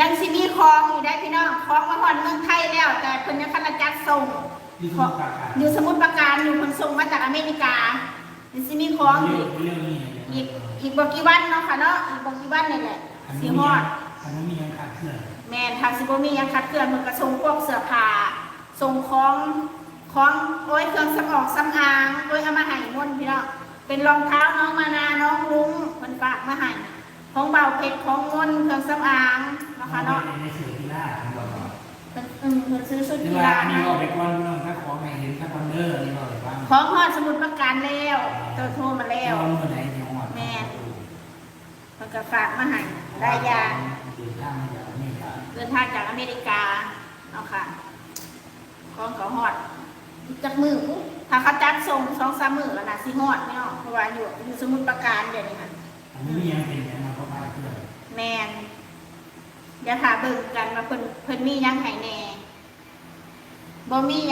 ยังสิมีของอยู่ได้พี่น้องของมาฮอดเมืองไทยแล้ว แต่เพิ่นยังคันจัดส่งที่ทุกประกาศอยู่สมุทรปราการอยู่เพิ่นส่งมาจากอเมริกายังสิมีของอีกเรื่องนี้อีกอีกบ่กี่วันเนาะค่ะเนาะอีกบ่กี่วันนี่แหละสิฮอดอันนั้นมียังขาดเสื่อมแม่นทางสิบ่มีหยังคัดเคลื่อนมันก็ส่งพวกเสื้อผ้าส่งของของโอ้ยเครื่องสำอางสำอางโอ้ยเอามาให้มนต์พี่น้องเป็นรองเท้าน้องมานาน้องลุงเพิ่นฝากมาให้ ของเบาเพชรของมนต์เครื่องสำอางเนาะค่ะเนาะในสื่อที่ล่าของเราเพิ่นอืมเพิ่นซื้อชุดเวกีลาฬาอันนี้ให้เราไปก้อนน้องถ้าของไหนเห็นถ้าคอนเนอร์นี่เราเลยบ้างของฮอดสมุทรปราการแล้วเตัวโทรมาแล้ว เราเมื่อไหร่เนี่ยหอดเพิ่นก็ฝากมาให้ได้ยางเดินทางมาจากอเมริกาเดินทางจากอเมริกาเนาะค่ะของเขาฮอดจากมือปุ๊บถ้าเขาจัดส่งสองสามมือแล้วนะสิฮอดไม่เนาะเพราะว่าอยู่อยู่สมุทรปราการเดี๋ยวนี้ค่ะอันนี้มียังเป็นยังมาก็พาเพื่อน อย่าถาเบิ่งกันว่าเพิ่นเพิ่นมียังให้แหน่บ่มี